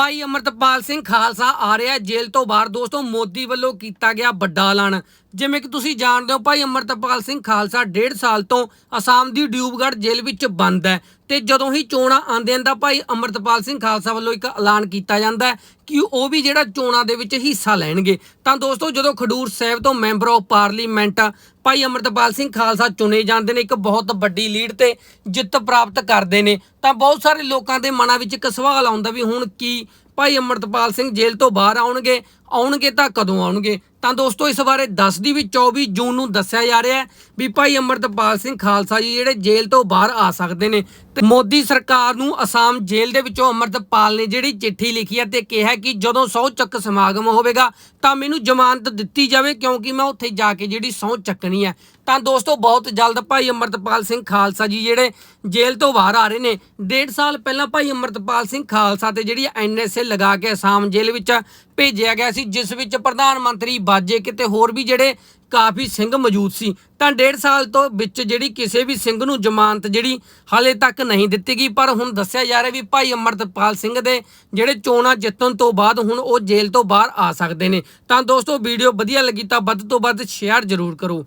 ਭਾਈ ਅਮਰਤਪਾਲ ਸਿੰਘ ਖਾਲਸਾ ਆ ਰਿਹਾ ਜੇਲ੍ਹ ਤੋਂ ਬਾਹਰ। ਦੋਸਤੋ, ਮੋਦੀ ਵੱਲੋਂ ਕੀਤਾ ਗਿਆ ਵੱਡਾ ਐਲਾਨ। ਜਿਵੇਂ ਕਿ ਤੁਸੀਂ ਜਾਣਦੇ ਹੋ, ਭਾਈ ਅਮਰਤਪਾਲ ਸਿੰਘ ਖਾਲਸਾ ਡੇਢ ਸਾਲ ਤੋਂ ਅਸਾਮ ਦੀ ਡਿਊਬਗੜ ਜੇਲ੍ਹ ਵਿੱਚ ਬੰਦ ਹੈ। ਤੇ ਜਦੋਂ ਹੀ ਚੋਣਾਂ ਆਉਂਦੀਆਂ ਤਾਂ ਭਾਈ ਅਮਰਤਪਾਲ ਸਿੰਘ ਖਾਲਸਾ ਵੱਲੋਂ ਇੱਕ ਐਲਾਨ ਕੀਤਾ ਜਾਂਦਾ ਕਿ ਉਹ ਵੀ ਜਿਹੜਾ ਚੋਣਾਂ ਦੇ ਵਿੱਚ ਹਿੱਸਾ ਲੈਣਗੇ। ਤਾਂ ਦੋਸਤੋ, ਜਦੋਂ ਖਡੂਰ ਸਾਹਿਬ ਤੋਂ ਮੈਂਬਰ ਆਫ ਪਾਰਲੀਮੈਂਟ ਭਾਈ ਅਮਰਤਪਾਲ ਸਿੰਘ ਖਾਲਸਾ ਚੁਣੇ ਜਾਂਦੇ ਨੇ, ਇੱਕ ਬਹੁਤ ਵੱਡੀ ਲੀਡ ਤੇ ਜਿੱਤ ਪ੍ਰਾਪਤ ਕਰਦੇ ਨੇ, ਤਾਂ ਬਹੁਤ ਸਾਰੇ ਲੋਕਾਂ ਦੇ ਮਨਾਂ ਵਿੱਚ ਇੱਕ ਸਵਾਲ ਆਉਂਦਾ ਵੀ ਹੁਣ ਕੀ ਭਾਈ ਅਮਰਤਪਾਲ ਸਿੰਘ ਜੇਲ੍ਹ ਤੋਂ ਬਾਹਰ ਆਉਣਗੇ? ਆਉਣਗੇ ਤਾਂ ਕਦੋਂ ਆਉਣਗੇ? ਤਾਂ ਦੋਸਤੋ, ਇਸ ਬਾਰੇ ਦੱਸਦੀ ਵੀ 24 ਜੂਨ ਨੂੰ ਦੱਸਿਆ ਜਾ ਰਿਹਾ ਹੈ ਵੀ ਭਾਈ ਅਮਰਤਪਾਲ ਸਿੰਘ ਖਾਲਸਾ ਜੀ ਜਿਹੜੇ ਜੇਲ੍ਹ ਤੋਂ ਬਾਹਰ ਆ ਸਕਦੇ ਨੇ। ਤੇ ਮੋਦੀ ਸਰਕਾਰ ਨੂੰ ਅਸਾਮ ਜੇਲ੍ਹ ਦੇ ਵਿੱਚੋਂ ਅਮਰਤਪਾਲ ਨੇ ਜਿਹੜੀ ਚਿੱਠੀ ਲਿਖੀ ਹੈ ਤੇ ਕਿਹਾ ਕਿ ਜਦੋਂ ਸਹੁੰ ਚੱਕ ਸਮਾਗਮ ਹੋਵੇਗਾ ਤਾਂ ਮੈਨੂੰ ਜ਼ਮਾਨਤ ਦਿੱਤੀ ਜਾਵੇ ਕਿਉਂਕਿ ਮੈਂ ਉੱਥੇ ਜਾ ਕੇ ਜਿਹੜੀ ਸਹੁੰ ਚੱਕਣੀ ਹੈ। ਤਾਂ ਦੋਸਤੋ, ਬਹੁਤ ਜਲਦ ਭਾਈ ਅਮਰਤਪਾਲ ਸਿੰਘ ਖਾਲਸਾ ਜੀ ਜਿਹੜੇ ਜੇਲ੍ਹ ਤੋਂ ਬਾਹਰ ਆ ਰਹੇ ਨੇ, ਡੇਢ ਸਾਲ ਪਹਿਲਾਂ ਭਾਈ ਅਮਰਤਪਾਲ ਸਿੰਘ ਖਾਲਸਾ ਤੇ ਜਿਹੜੀ ਐਨਐਸਏ ਲਗਾ ਕੇ ਅਸਾਮ ਜੇਲ੍ਹ ਵਿੱਚ ਭੇਜਿਆ ਗਿਆ ਸੀ, ਜਿਸ ਵਿੱਚ ਪ੍ਰਧਾਨ ਮੰਤਰੀ ਬਾਜੇ ਕਿਤੇ ਹੋਰ ਵੀ ਜਿਹੜੇ ਕਾਫੀ ਸਿੰਘ ਮੌਜੂਦ ਸੀ। ਤਾਂ ਡੇਢ ਸਾਲ ਤੋਂ ਵਿੱਚ ਜਿਹੜੀ ਕਿਸੇ ਵੀ ਸਿੰਘ ਨੂੰ ਜ਼ਮਾਨਤ ਜਿਹੜੀ ਹਾਲੇ ਤੱਕ ਨਹੀਂ ਦਿੱਤੀ ਗਈ, ਪਰ ਹੁਣ ਦੱਸਿਆ ਜਾ ਰਿਹਾ ਵੀ ਭਾਈ ਅਮਰਤਪਾਲ ਸਿੰਘ ਦੇ ਜਿਹੜੇ ਚੋਣਾਂ ਜਿੱਤਣ ਤੋਂ ਬਾਅਦ ਹੁਣ ਉਹ ਜੇਲ੍ਹ ਤੋਂ ਬਾਹਰ ਆ ਸਕਦੇ ਨੇ। ਤਾਂ ਦੋਸਤੋ, ਵੀਡੀਓ ਵਧੀਆ ਲੱਗੀ ਤਾਂ ਵੱਧ ਤੋਂ ਵੱਧ ਸ਼ੇਅਰ ਜ਼ਰੂਰ ਕਰੋ।